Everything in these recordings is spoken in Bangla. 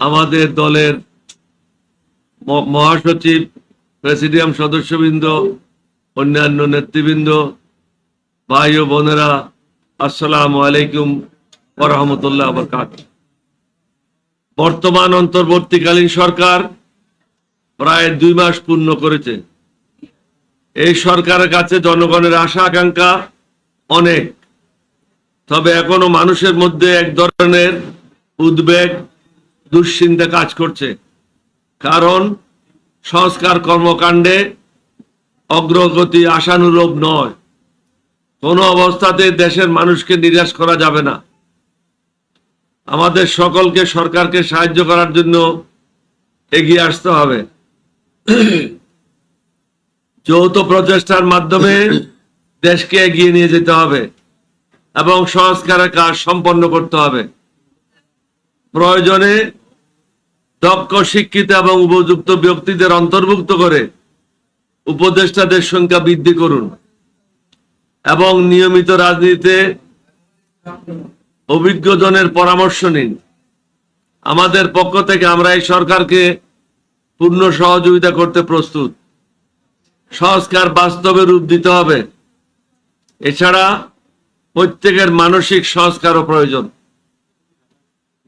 আমাদের দলের মহাসচিব, প্রেসিডিয়াম সদস্যবৃন্দ, অন্যান্য নেতৃবৃন্দ, ভাই ও বোনেরা, আসসালামু আলাইকুম ওরহমতুল্লাহ বরকাত বর্তমান অন্তর্বর্তীকালীন সরকার প্রায় দুই মাস পূর্ণ করেছে। এই সরকারের কাছে জনগণের আশা, আকাঙ্ক্ষা অনেক। তবে এখনও মানুষের মধ্যে এক ধরনের উদ্বেগ দুশ্চিন্তা কাজ করছে। কারণ সংস্কার কর্মকাণ্ডে অগ্রগতি আশানুরূপ নয়। কোনো অবস্থাতে দেশের মানুষকে নিরাশ করা যাবে না। আমাদের সকলকে সরকারকে সাহায্য করার জন্য এগিয়ে আসতে হবে। যৌথ প্রচেষ্টার মাধ্যমে দেশকে এগিয়ে নিয়ে যেতে হবে এবং সংস্কারের কাজ সম্পন্ন করতে হবে। প্রয়োজনে দক্ষ, শিক্ষিত এবং উপযুক্ত ব্যক্তিদের অন্তর্ভুক্ত করে উপদেষ্টাদের সংখ্যা বৃদ্ধি করুন এবং নিয়মিত রাজনীতিতে অভিজ্ঞজনের পরামর্শ নিন। আমাদের পক্ষ থেকে আমরা এই সরকারকে পূর্ণ সহযোগিতা করতে প্রস্তুত। সংস্কার বাস্তবে রূপ দিতে হবে। এছাড়া প্রত্যেকের মানসিক সংস্কারও প্রয়োজন।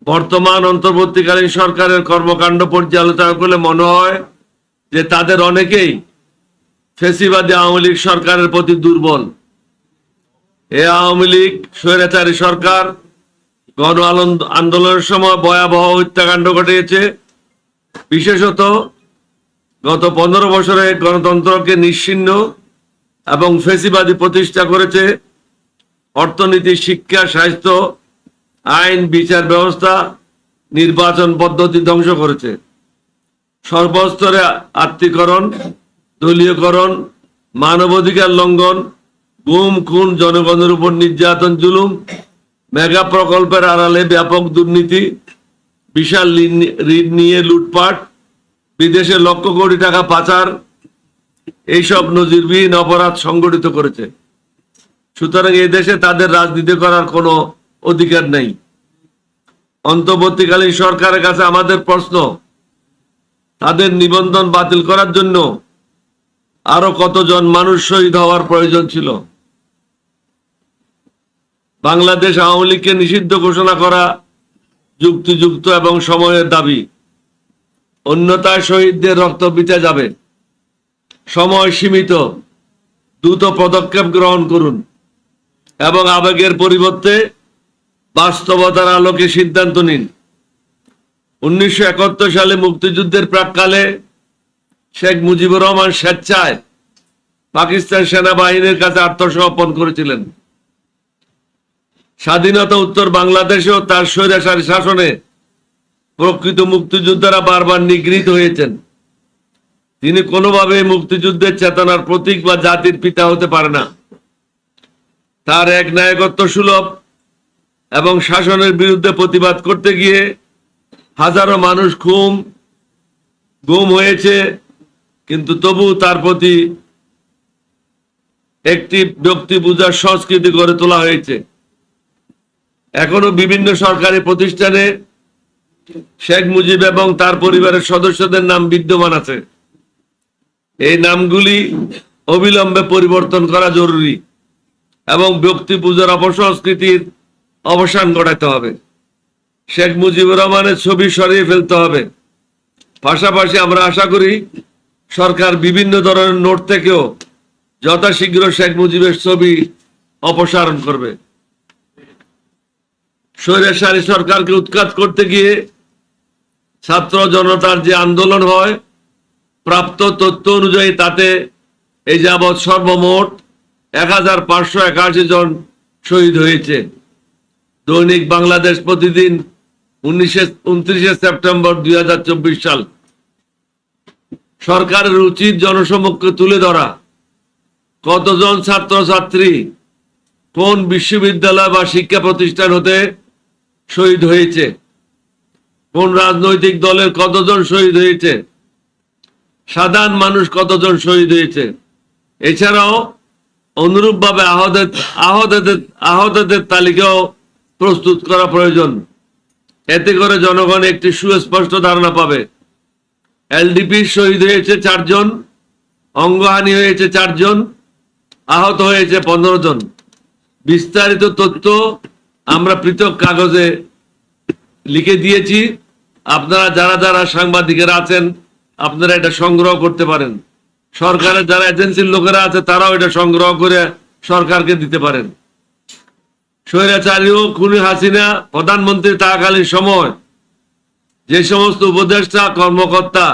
বর্তমান অন্তর্বর্তীকালীন সরকারের কর্মকাণ্ড পর্যালোচনা করলে মনে হয় যে তাদের অনেকেই ফেসিবাদী আওয়ামী লীগ সরকারের প্রতি দুর্বল। এ আওয়ামী লীগ স্বৈরাচারী সরকার গণ আন্দোলনের সময় ভয়াবহ হত্যাকাণ্ড ঘটিয়েছে। বিশেষত গত পনেরো বছরে গণতন্ত্রকে নিশ্চিহ্ন এবং ফেসিবাদী প্রতিষ্ঠা করেছে। অর্থনীতি, শিক্ষা, স্বাস্থ্য আইন, বিচার ব্যবস্থা, নির্বাচন পদ্ধতি ধ্বংস করেছে। সর্বস্তরে আত্মীকরণ দলীয়করণ, মানবাধিকার লঙ্ঘন, গুম, খুন, জনগণের উপর নির্যাতন, জুলুম, মেগা প্রকল্পের আড়ালে ব্যাপক দুর্নীতি, বিশাল ঋণ- নিয়ে লুটপাট, বিদেশে লক্ষ কোটি টাকা পাচার, এইসব নজিরবিহীন অপরাধ সংগঠিত করেছে। সুতরাং এই দেশে তাদের রাজনীতি করার কোনো অধিকার নেই। অন্তর্বর্তীকালীন সরকারের কাছে আমাদের প্রশ্ন, তাদের নিবন্ধন বাতিল করার জন্য আরও কতজন মানুষ শহীদ হওয়ার প্রয়োজন ছিল? বাংলাদেশ আওয়ামী লীগকে নিষিদ্ধ ঘোষণা করা যুক্তিযুক্ত এবং সময়ের দাবি। অন্যথায় শহীদদের রক্ত বিতে যাবে। সময় সীমিত। দ্রুত পদক্ষেপ গ্রহণ করুন। এবং আবেগের পরিবর্তে বাস্তবতার আলোকে সিদ্ধান্ত নিন। উনিশশো একাত্তর সালে মুক্তিযুদ্ধের প্রাককালে শেখ মুজিবুর রহমান স্বেচ্ছায় পাকিস্তান সেনাবাহিনীর কাছে আত্মসমর্পণ করেছিলেন। স্বাধীনতা উত্তর বাংলাদেশেও তার স্বৈরাচারী শাসনে প্রকৃত মুক্তিযোদ্ধারা বারবার নিগৃহীত হয়েছেন। তিনি কোনোভাবে মুক্তিযুদ্ধের চেতনার প্রতীক বা জাতির পিতা হতে পারে না। তার এক নায়কত্ব সুলভ এবং শাসনের বিরুদ্ধে প্রতিবাদ করতে গিয়ে হাজারো মানুষ খুম গুম হয়েছে, কিন্তু তবু তার প্রতি একটি ব্যক্তি পূজার সংস্কৃতি গড়ে তোলা হয়েছে। এখনও বিভিন্ন সরকারি প্রতিষ্ঠানে শেখ মুজিব এবং তার পরিবারের সদস্যদের নাম বিদ্যমান আছে। এই নামগুলি অবিলম্বে পরিবর্তন করা জরুরি এবং ব্যক্তি পূজার অপসংস্কৃতির অবসান ঘটাতে হবে। শেখ মুজিবুর রহমানের ছবি সরিয়ে ফেলতে হবে। পাশাপাশি আমরা আশা করি সরকার বিভিন্ন ধরনের নোট থেকেও যথাশীঘ্র শেখ মুজিবের ছবি অপসারণ করবে। স্বৈরাচারী সরকারকে উৎখাত করতে গিয়ে ছাত্র জনতার যে আন্দোলন হয়, প্রাপ্ত তথ্য অনুযায়ী তাতে এই যাবৎ সর্বমোট এক হাজার পাঁচশো একাশি জন শহীদ হয়েছে। দৈনিক বাংলাদেশ প্রতিদিন উনিশে, উনত্রিশে সেপ্টেম্বর দুই হাজার চব্বিশ সাল। সরকারের উচিত জনসমক্ষে তুলে ধরা। কতজন ছাত্রছাত্রী কোন বিশ্ববিদ্যালয় বা শিক্ষা প্রতিষ্ঠান হতে শহীদ হয়েছে? কোন রাজনৈতিক দলের কতজন শহীদ হয়েছে? সাধারণ মানুষ কতজন শহীদ হয়েছে? এছাড়াও অনুরূপভাবে আহতের আহতদের আহতদের তালিকাও প্রস্তুত করা প্রয়োজন। এতে করে জনগণ একটি সুস্পষ্ট ধারণা পাবে। এলডিপি শহীদ হয়েছে চারজন, অঙ্গহানি হয়েছে চারজন, আহত হয়েছে পনেরো জন বিস্তারিত তথ্য আমরা পৃথক কাগজে লিখে দিয়েছি। আপনারা যারা যারা সাংবাদিকেরা আছেন, আপনারা এটা সংগ্রহ করতে পারেন। সরকারের যারা এজেন্সির লোকেরা আছে, তারাও এটা সংগ্রহ করে সরকারকে দিতে পারেন। স্বৈরাচারী ও খুনি হাসিনা, প্রধানমন্ত্রী থাকাকালীন সময় যে সমস্ত উপদেষ্টা, কর্মকর্তা,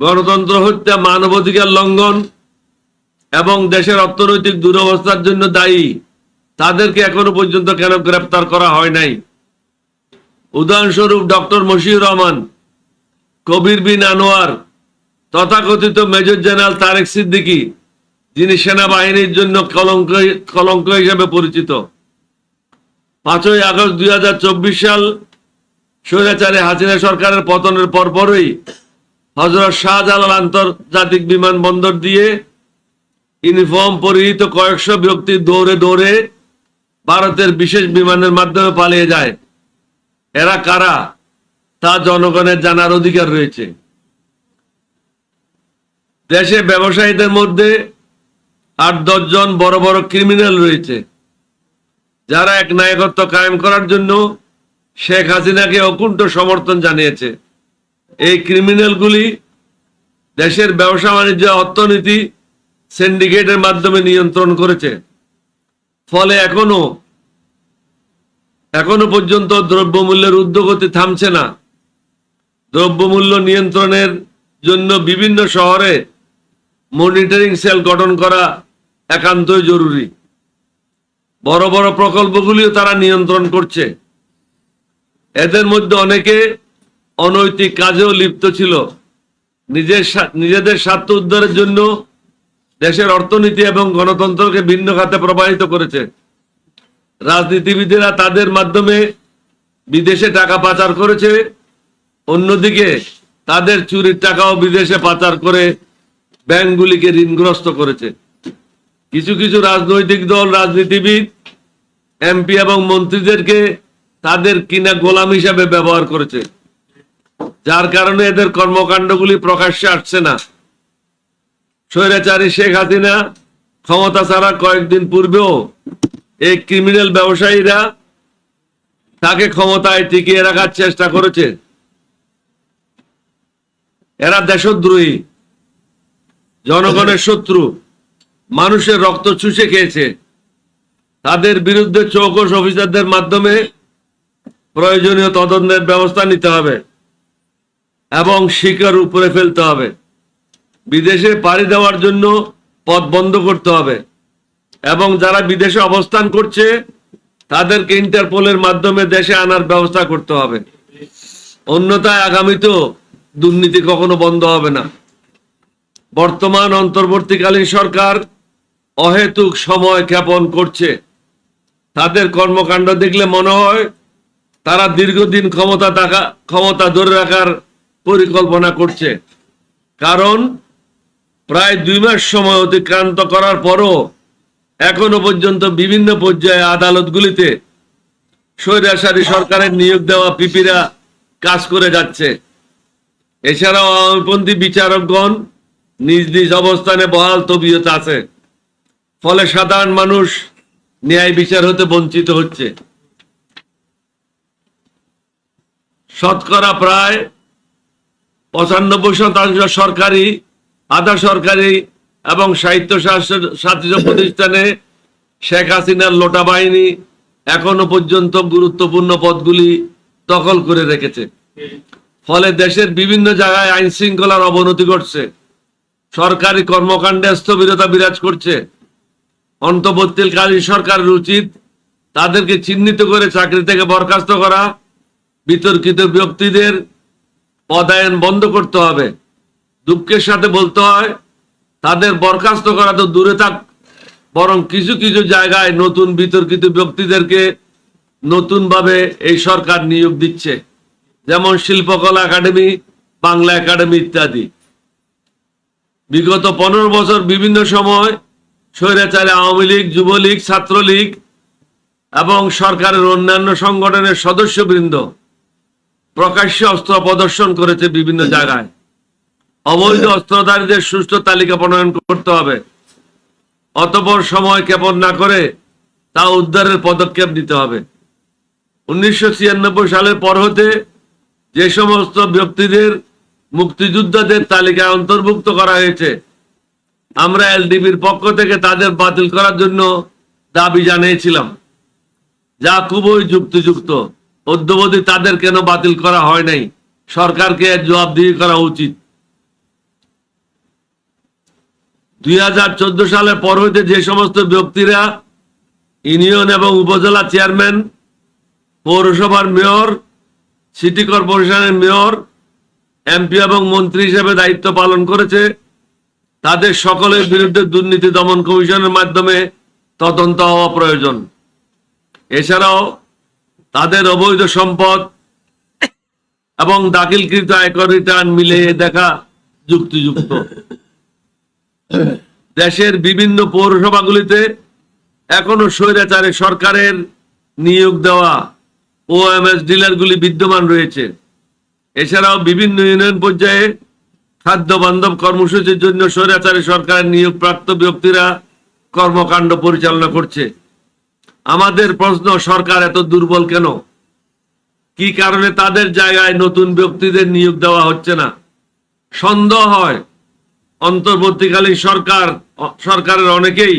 গণতন্ত্র হত্যা, মানবাধিকার লঙ্ঘন এবং দেশের অর্থনৈতিক দুরবস্থার জন্য দায়ী, তাদেরকে এখনও পর্যন্ত কেন গ্রেপ্তার করা হয় নাই? উদাহরণস্বরূপ ডক্টর মশিউর রহমান, কবির বিন আনোয়ার, তথাকথিত মেজর জেনারেল তারেক সিদ্দিকী, যিনি সেনাবাহিনীর জন্য কলঙ্ক কলঙ্ক হিসেবে পরিচিত। পাঁচই আগস্ট দু হাজার চব্বিশ সাল স্বৈরাচারী হাসিনা সরকারের পতনের পরপরই হজরত শাহজালাল আন্তর্জাতিক বিমানবন্দর দিয়ে ইউনিফর্ম পরিহিত কয়েকশো ব্যক্তি দৌড়ে দৌড়ে ভারতের বিশেষ বিমানের মাধ্যমে পালিয়ে যায়। এরা কারা? তা জনগণের জানার অধিকার রয়েছে। দেশে ব্যবসায়ীদের মধ্যে আট দশজন বড় বড় ক্রিমিনাল রয়েছে। যারা এক নায়কত্ব কায়েম করার জন্য শেখ হাসিনাকে অকুণ্ঠ সমর্থন জানিয়েছে। এই ক্রিমিনালগুলি দেশের ব্যবসা বাণিজ্য, অর্থনীতি, সিন্ডিকেটের মাধ্যমে নিয়ন্ত্রণ করেছে। ফলে এখনও এখনও পর্যন্ত দ্রব্যমূল্যের ঊর্ধ্বগতি থামছে না। দ্রব্যমূল্য নিয়ন্ত্রণের জন্য বিভিন্ন শহরে মনিটরিং সেল গঠন করা একান্তই জরুরি। বড় বড় প্রকল্পগুলিও তারা নিয়ন্ত্রণ করছে। এদের মধ্যে অনেকে অনৈতিক কাজেও লিপ্ত ছিল। নিজের নিজেদের স্বার্থ উদ্ধারের জন্য দেশের অর্থনীতি এবং গণতন্ত্রকে ভিন্ন খাতে প্রবাহিত করেছে। রাজনীতিবিদেরা তাদের মাধ্যমে বিদেশে টাকা পাচার করেছে, অন্যদিকে তাদের চুরির টাকাও বিদেশে পাচার করে ব্যাংকগুলিকে ঋণগ্রস্ত করেছে। কিছু কিছু রাজনৈতিক দল, রাজনীতিবিদ, এমপি এবং মন্ত্রীদেরকে তাদের কিনা গোলাম হিসাবে ব্যবহার করেছে। যার কারণে এদের কর্মকাণ্ডগুলি প্রকাশ্যে আসছে না। স্বৈরাচারী শেখ হাসিনা ক্ষমতা ছাড়া কয়েকদিন পূর্বেও এই ক্রিমিনাল ব্যবসায়ীরা তাকে ক্ষমতায় টিকিয়ে রাখার চেষ্টা করেছে। এরা দেশদ্রোহী, জনগণের শত্রু। মানুষের রক্ত চুষে খেয়েছে। তাদের বিরুদ্ধে চৌকস অফিসারদের মাধ্যমে প্রয়োজনীয় তদন্তের ব্যবস্থা নিতে হবে এবং শিকার উপরে ফেলতে হবে। বিদেশে পাড়ি দেওয়ার জন্য পথ বন্ধ করতে হবে এবং যারা বিদেশে অবস্থান করছে, তাদেরকে ইন্টারপোলের মাধ্যমে দেশে আনার ব্যবস্থা করতে হবে। অন্যথায় আগামীতেও দুর্নীতি কখনো বন্ধ হবে না। বর্তমান অন্তর্বর্তীকালীন সরকার অহেতুক সময় ক্ষেপণ করছে। তাদের কর্মকাণ্ড দেখলে মনে হয় তারা দীর্ঘদিন ক্ষমতা থাকা, ক্ষমতা ধরে রাখার পরিকল্পনা করছে। কারণ প্রায় দুই মাস সময় অতিক্রান্ত করার পরও এখনও পর্যন্ত বিভিন্ন পর্যায়ে আদালতগুলিতে স্বৈরাচারী সরকারের নিয়োগ দেওয়া পিপিরা কাজ করে যাচ্ছে। এছাড়াও আওয়ামীপন্থী বিচারকগণ নিজ নিজ অবস্থানে বহাল তবিয়ত আছে। ফলে সাধারণ মানুষ ন্যায় বিচার হতে বঞ্চিত হচ্ছে। শতকরা প্রায় পঁচানব্বই শতাংশ সরকারি, আধা সরকারি এবং সাহিত্য শাসিত প্রতিষ্ঠানে শেখ হাসিনার লোটা বাহিনী এখনও পর্যন্ত গুরুত্বপূর্ণ পদগুলি দখল করে রেখেছে। ফলে দেশের বিভিন্ন জায়গায় আইন শৃঙ্খলার অবনতি ঘটছে। সরকারি কর্মকাণ্ডে স্থবিরতা বিরাজ করছে। অন্তর্বর্তীকালীন সরকারের উচিত তাদেরকে চিহ্নিত করে চাকরি থেকে বরখাস্ত করা, বিতর্কিত ব্যক্তিদের পদায়ন বন্ধ করতে হবে। দুঃখের সাথে বলতে হয়, তাদের বরখাস্ত করা তো দূরে থাক, বরং কিছু কিছু জায়গায় নতুন বিতর্কিত ব্যক্তিদেরকে নতুনভাবে এই সরকার নিয়োগ দিচ্ছে। যেমন শিল্পকলা একাডেমি, বাংলা একাডেমি ইত্যাদি। বিগত পনেরো বছর বিভিন্ন সময় স্বৈরাচারী আওয়ামী লীগ, যুবলীগ, ছাত্রলীগ এবং সরকারের অন্যান্য সংগঠনের সদস্যবৃন্দ প্রকাশ্যে অস্ত্র প্রদর্শন করেছে বিভিন্ন জায়গায়। অবৈধ অস্ত্রধারীদের সুষ্ঠু তালিকা প্রণয়ন করতে হবে। অতপর সময় ক্ষেপণ না করে তা উদ্ধারের পদক্ষেপ নিতে হবে। উনিশশো ছিয়ানব্বই সালের পর হতে যে সমস্ত ব্যক্তিদের মুক্তিযোদ্ধাদের তালিকায় অন্তর্ভুক্ত করা হয়েছে আমরা এলডিবির পক্ষ থেকে তাদের বাতিল করার জন্য দাবি জানিয়েছিলাম। যা খুবই যুক্তিযুক্ত। অদ্যবধি তাদের কেন বাতিল করা হয় নাই? সরকারকে জবাবদিহি করা উচিত। দুই সালের পর হইতে যে সমস্ত ব্যক্তিরা ইউনিয়ন এবং উপজেলা চেয়ারম্যান, পৌরসভার মেয়র, সিটি কর্পোরেশনের মেয়র, এমপি এবং মন্ত্রী হিসেবে দায়িত্ব পালন করেছে তাদের সকলের বিরুদ্ধে দুর্নীতি দমন কমিশনের মাধ্যমে তদন্ত হওয়া প্রয়োজন। এছাড়াও তাদের অবৈধ সম্পদ এবং দাখিলকৃত আয়কর রিটার্ন মিলিয়ে দেখা যুক্তিযুক্ত। দেশের বিভিন্ন পৌরসভাগুলিতে এখনও স্বৈরাচারে সরকারের নিয়োগ দেওয়া ওএমএস ডিলারগুলি বিদ্যমান রয়েছে। এছাড়াও বিভিন্ন ইউনিয়ন পর্যায়ে খাদ্য বান্ধব কর্মসূচির জন্য স্বৈরাচারী সরকারের নিয়োগপ্রাপ্ত ব্যক্তিরা কর্মকাণ্ড পরিচালনা করছে। আমাদের প্রশ্ন, সরকার এত দুর্বল কেন? কি কারণে তাদের জায়গায় নতুন ব্যক্তিদের নিয়োগ দেওয়া হচ্ছে না? সন্দেহ হয়, অন্তর্বর্তীকালীন সরকার সরকারের অনেকেই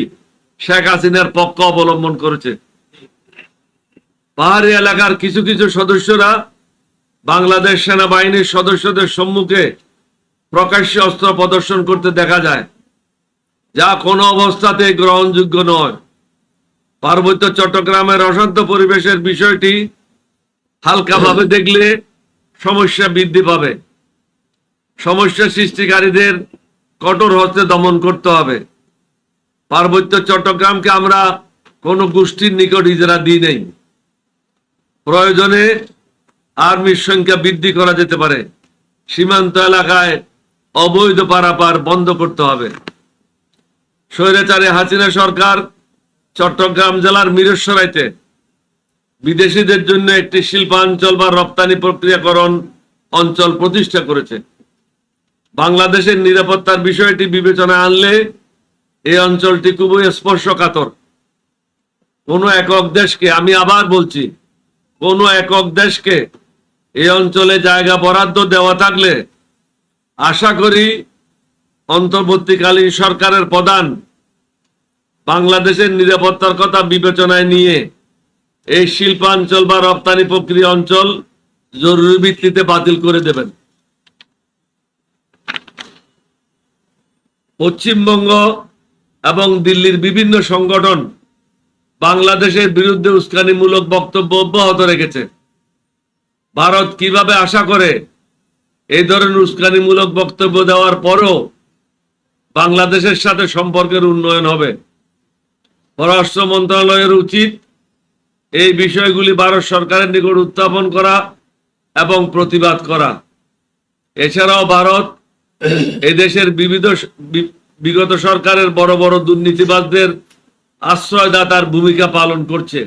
শেখ হাসিনার পক্ষ অবলম্বন করেছে। পাহাড়ি এলাকার কিছু কিছু সদস্যরা বাংলাদেশ সেনাবাহিনীর সদস্যদের সম্মুখে প্রকাশ্যে অস্ত্র প্রদর্শন করতে দেখা যায়, যা কোনো অবস্থাতে গ্রহণযোগ্য নয়। পার্বত্য চট্টগ্রামের অশান্ত পরিবেশের বিষয়টি হালকাভাবে দেখলে সমস্যা বৃদ্ধি পাবে। সমস্যা সৃষ্টিকারীদের কঠোর হস্তে দমন করতে হবে। পার্বত্য চট্টগ্রামকে আমরা কোনো গোষ্ঠীর নিকট ইজারা দিই নেই। প্রয়োজনে আর্মির সংখ্যা বৃদ্ধি করা যেতে পারে। সীমান্ত এলাকায় অবৈধ পারাপার বন্ধ করতে হবে। স্বৈরাচারে হাসিনা সরকার চট্টগ্রাম জেলার মিরেশ্বরাইতে বিদেশিদের জন্য একটি শিল্পাঞ্চল বা রপ্তানি প্রক্রিয়াকরণ অঞ্চল প্রতিষ্ঠা করেছে। বাংলাদেশের নিরাপত্তার বিষয়টি বিবেচনায় আনলে এই অঞ্চলটি খুবই স্পর্শকাতর। কোন একক দেশকে, আমি আবার বলছি, কোন একক দেশকে এই অঞ্চলে জায়গা বরাদ্দ দেওয়া থাকলে আশা করি অন্তর্বর্তীকালীন সরকারের প্রধান বাংলাদেশের নিরাপত্তার কথা বিবেচনায় নিয়ে এই শিল্পাঞ্চল বা রপ্তানি প্রক্রিয়া অঞ্চল জরুরি ভিত্তিতে বাতিল করে দেবেন। পশ্চিমবঙ্গ এবং দিল্লির বিভিন্ন সংগঠন বাংলাদেশের বিরুদ্ধে উস্কানিমূলক বক্তব্য অব্যাহত রেখেছে। ভারত কীভাবে আশা করে এই ধরনের উস্কানিমূলক বক্তব্য দেওয়ার পরও বাংলাদেশের সাথে সম্পর্কের উন্নয়ন হবে। পররাষ্ট্র মন্ত্রণালয়ের উচিত এই বিষয়গুলি ভারত সরকারের নিকট উত্থাপন করা এবং প্রতিবাদ করা। এছাড়াও ভারত এদেশের বিবিধ বিগত সরকারের বড় বড় দুর্নীতিবাদদের আশ্রয়দাতার ভূমিকা পালন করছে।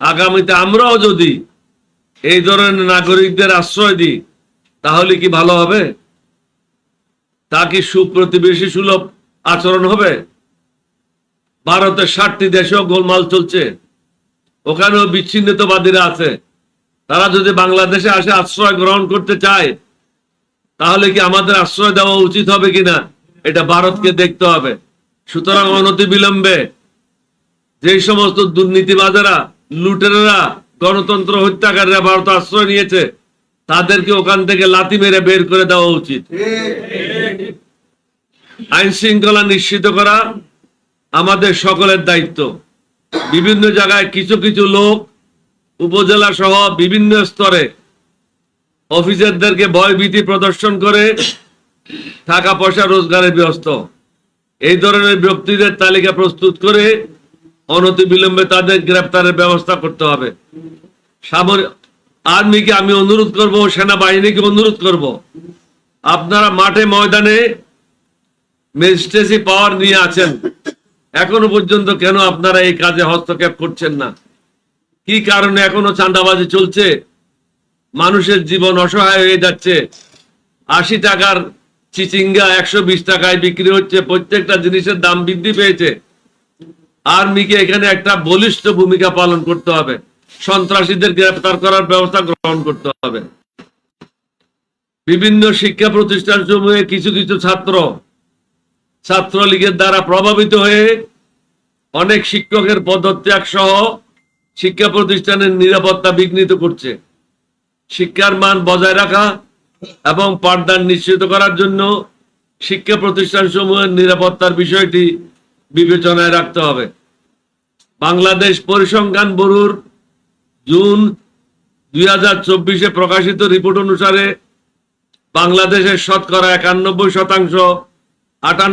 আগামীতে আমরাও যদি এই ধরনের নাগরিকদের আশ্রয় দিই তাহলে কি ভালো হবে? তা কি সুপ্রতিবেশী সুলভ আচরণ হবে? ভারতের ষাটটি দেশেও গোলমাল চলছে। ওখানেও বিচ্ছিন্নতাবাদীরা আছে। তারা যদি বাংলাদেশে আসে আশ্রয় গ্রহণ করতে চায়, তাহলে কি আমাদের আশ্রয় দেওয়া উচিত হবে কিনা এটা ভারতকে দেখতে হবে। সুতরাং অনতি বিলম্বে যে সমস্ত দুর্নীতিবাজেরা লুটেরা গণতন্ত্র হত্যাকারীরা ভারত আশ্রয় নিয়েছে তাদেরকে ওখান থেকে লাথি মেরে বের করে দেওয়া উচিত। আইন শৃঙ্খলা নিশ্চিত করা আমাদের সকলের দায়িত্ব। বিভিন্ন জায়গায় কিছু কিছু লোক, উপজেলা সহ বিভিন্ন স্তরে অফিসারদেরকে ভয়ভীতি প্রদর্শন করে টাকা পয়সা রোজগারে ব্যস্ত এই ধরনের ব্যক্তিদের তালিকা প্রস্তুত করে অনতি বিলম্বে তাদের গ্রেপ্তারের ব্যবস্থা করতে হবে। সামরিক আর্মিকে আমি অনুরোধ করব, সেনাবাহিনীকে অনুরোধ করব। আপনারা মাঠে ময়দানে ম্যাজিস্ট্রেসি পাওয়ার নিয়ে আছেন। এখনও পর্যন্ত কেন আপনারা এই কাজে হস্তক্ষেপ করছেন না? কি কারণে এখনও চাঁদাবাজি চলছে? মানুষের জীবন অসহায় হয়ে যাচ্ছে। আশি টাকার চিচিঙ্গা একশো বিশ টাকায় বিক্রি হচ্ছে, প্রত্যেকটা জিনিসের দাম বৃদ্ধি পেয়েছে। আর্মিকে এখানে একটা বলিষ্ঠ ভূমিকা পালন করতে হবে। সন্ত্রাসীদের গ্রেপ্তার করার ব্যবস্থা গ্রহণ করতে হবে। বিভিন্ন শিক্ষা প্রতিষ্ঠান সমূহে কিছু কিছু ছাত্র ছাত্রলীগের দ্বারা প্রভাবিত হয়ে অনেক শিক্ষকের পদত্যাগ সহ শিক্ষা প্রতিষ্ঠানের নিরাপত্তা বিঘ্নিত করছে। শিক্ষার মান বজায় রাখা এবং পাঠদান নিশ্চিত করার জন্য শিক্ষা প্রতিষ্ঠান সমূহের নিরাপত্তার বিষয়টি বিবেচনায় রাখতে হবে। বাংলাদেশ পরিসংখ্যান ব্যুরোর জুন দুই হাজার চব্বিশে প্রকাশিত রিপোর্ট অনুসারে বাংলাদেশের শতকরা একানব্বই শতাংশ, আটান,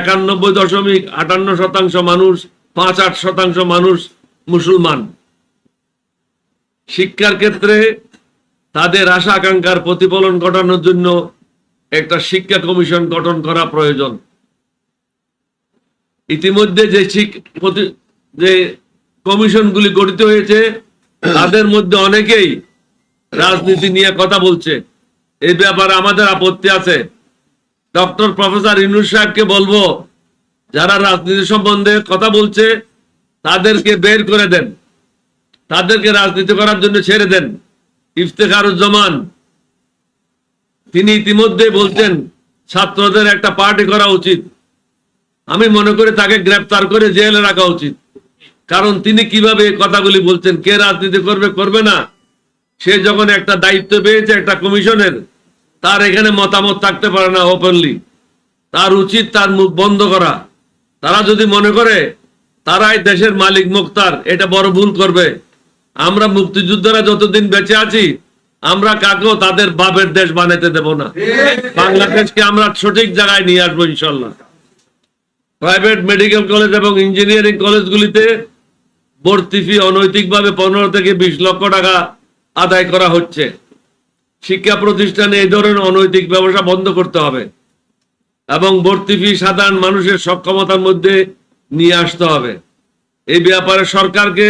একানব্বই দশমিক আটান্ন শতাংশ মানুষ, পাঁচ আট শতাংশ মানুষ মুসলমান। শিক্ষার ক্ষেত্রে তাদের আশা আকাঙ্ক্ষার প্রতিফলন ঘটানোর জন্য একটা শিক্ষা কমিশন গঠন করা প্রয়োজন। ইতিমধ্যে যে যে কমিশনগুলি গঠিত হয়েছে তাদের মধ্যে অনেকেই রাজনীতি নিয়ে কথা বলছে। এই ব্যাপারে আমাদের আপত্তি আছে। ডক্টর প্রফেসর ইনুস সাহেবকে বলব, যারা রাজনীতি সম্বন্ধে কথা বলছে, তাদেরকে বের করে দেন। তাদেরকে রাজনীতি করার জন্য ছেড়ে দেন। ইফতেখারুজ্জামান, তিনি ইতিমধ্যে বলছেন, ছাত্রদের একটা পার্টি করা উচিত। আমি মনে করি তাকে গ্রেপ্তার করে জেলে রাখা উচিত। কারণ তিনি কীভাবে কথাগুলি বলছেন, কে রাজনীতি করবে করবে না। সে যখন একটা দায়িত্ব পেয়েছে, একটা কমিশনের, তার এখানে মতামত থাকতে পারে না ওপেনলি তার উচিত তার মুখ বন্ধ করা। তারা যদি মনে করে, তারাই দেশের মালিক মুক্তার, এটা বড় ভুল করবে। আমরা মুক্তিযোদ্ধারা যতদিন বেঁচে আছি, আমরা কাকেও তাদের বাপের দেশ বানাতে দেব না। বাংলাদেশকে আমরা সঠিক জায়গায় নিয়ে আসব, ইনশাল্লাহ। প্রাইভেট মেডিকেল কলেজ এবং ইঞ্জিনিয়ারিং কলেজগুলিতে ভর্তি ফি অনৈতিকভাবে পনেরো থেকে বিশ লক্ষ টাকা আদায় করা হচ্ছে। শিক্ষা প্রতিষ্ঠানে এই ধরনের অনৈতিক ব্যবসা বন্ধ করতে হবে এবং ভর্তি ফি সাধারণ মানুষের সক্ষমতার মধ্যে নিয়ে আসতে হবে। এই ব্যাপারে সরকারকে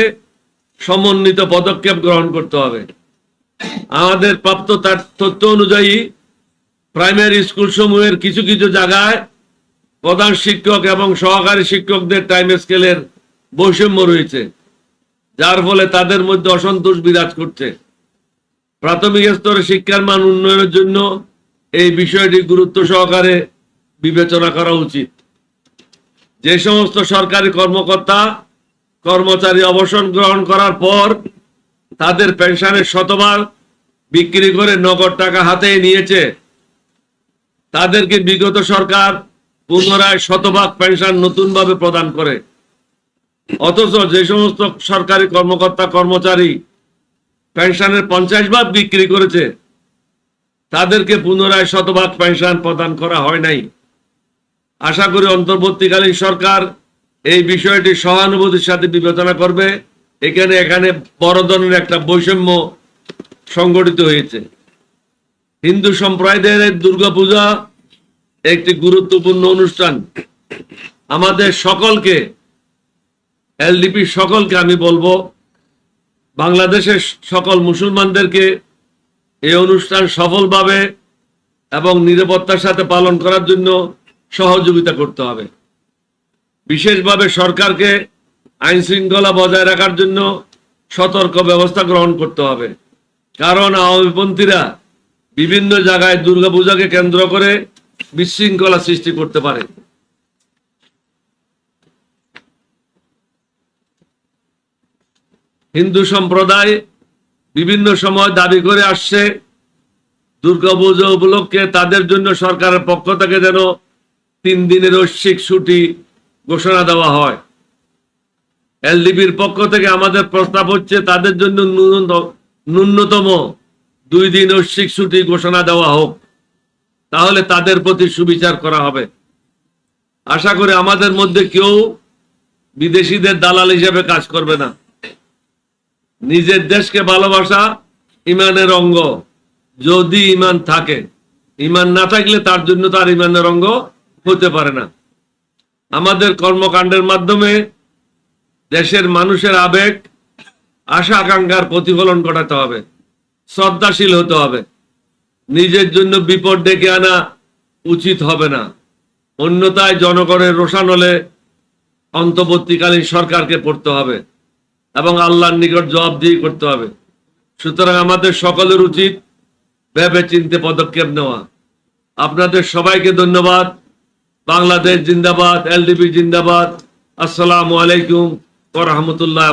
সমন্বিত পদক্ষেপ গ্রহণ করতে হবে। আমাদের প্রাপ্ত তার তথ্য অনুযায়ী প্রাইমারি স্কুল সমূহের কিছু কিছু জায়গায় প্রধান শিক্ষক এবং সহকারী শিক্ষকদের টাইম স্কেলের বৈষম্য রয়েছে। যার ফলে তাদের মধ্যে অসন্তোষ বিরাজ করছে। প্রাথমিক স্তরে শিক্ষার মান উন্নয়নের জন্য এই বিষয়টি গুরুত্ব সহকারে বিবেচনা করা উচিত। যে সমস্ত সরকারি কর্মকর্তা, কর্মচারী অবসর গ্রহণ করার পর তাদের পেনশনের শতভাগ বিক্রি করে নগদ টাকা হাতে নিয়েছে। তাদেরকে বিগত সরকার পুনরায় শতভাগ পেনশন নতুনভাবে প্রদান করে। অথচ যে সমস্ত সরকারি কর্মকর্তা, কর্মচারী পেনশনের পঞ্চাশ ভাগ বিক্রি করেছে, তাদেরকে পুনরায় শতভাগ পেনশন প্রদান করা হয় নাই। আশা করি অন্তর্বর্তীকালীন সরকার এই বিষয়টি সহানুভূতির সাথে বিবেচনা করবে। এখানে এখানে বড় ধরনের একটা বৈষম্য সংগঠিত হয়েছে। হিন্দু সম্প্রদায়ের দুর্গাপূজা একটি গুরুত্বপূর্ণ অনুষ্ঠান। আমাদের সকলকে এলডিপি সকলকে আমি বলব, বাংলাদেশের সকল মুসলমানদেরকে এই অনুষ্ঠান সফলভাবে এবং নিরাপত্তার সাথে পালন করার জন্য সহযোগিতা করতে হবে। বিশেষভাবে সরকারকে আইন শৃঙ্খলা বজায় রাখার জন্য সতর্ক ব্যবস্থা গ্রহণ করতে হবে। কারণ আওয়ামীপন্থীরা বিভিন্ন জায়গায় দুর্গাপূজাকে কেন্দ্র করে বিশৃঙ্খলা সৃষ্টি করতে পারে। হিন্দু সম্প্রদায় বিভিন্ন সময় দাবি করে আসছে দুর্গাপুজো উপলক্ষে তাদের জন্য সরকারের পক্ষ থেকে যেন তিন দিনের ঐশ্বিক ছুটি ঘোষণা দেওয়া হয়। এলডিপির পক্ষ থেকে আমাদের প্রস্তাব হচ্ছে, তাদের জন্য ন্যূনতম দুই দিন ঐশ্বিক ছুটি ঘোষণা দেওয়া হোক। তাহলে তাদের প্রতি সুবিচার করা হবে। আশা করি আমাদের মধ্যে কেউ বিদেশিদের দালাল হিসেবে কাজ করবে না। নিজের দেশকে ভালোবাসা ইমানের অঙ্গ। যদি ইমান থাকে, ইমান না থাকলে তার জন্য তার ইমানের অঙ্গ হতে পারে না। আমাদের কর্মকাণ্ডের মাধ্যমে দেশের মানুষের আবেগ, আশা, আকাঙ্ক্ষার প্রতিফলন ঘটাতে হবে, শ্রদ্ধাশীল হতে হবে। নিজের জন্য বিপদ ডেকে আনা উচিত হবে না। অন্যতায় জনগণের রোষান হলে অন্তর্বর্তীকালীন সরকারকে পড়তে হবে। এবং আল্লাহর নিকট জবাব দিয়ে করতে হবে। সুতরাং আমাদের সকলের উচিত ভেবে চিনতে পদক্ষেপ নেওয়া। আপনাদের সবাইকে ধন্যবাদ। বাংলাদেশ জিন্দাবাদ এলডিপি জিন্দাবাদ। আসসালামু আলাইকুম ওরহমতুল্লাহ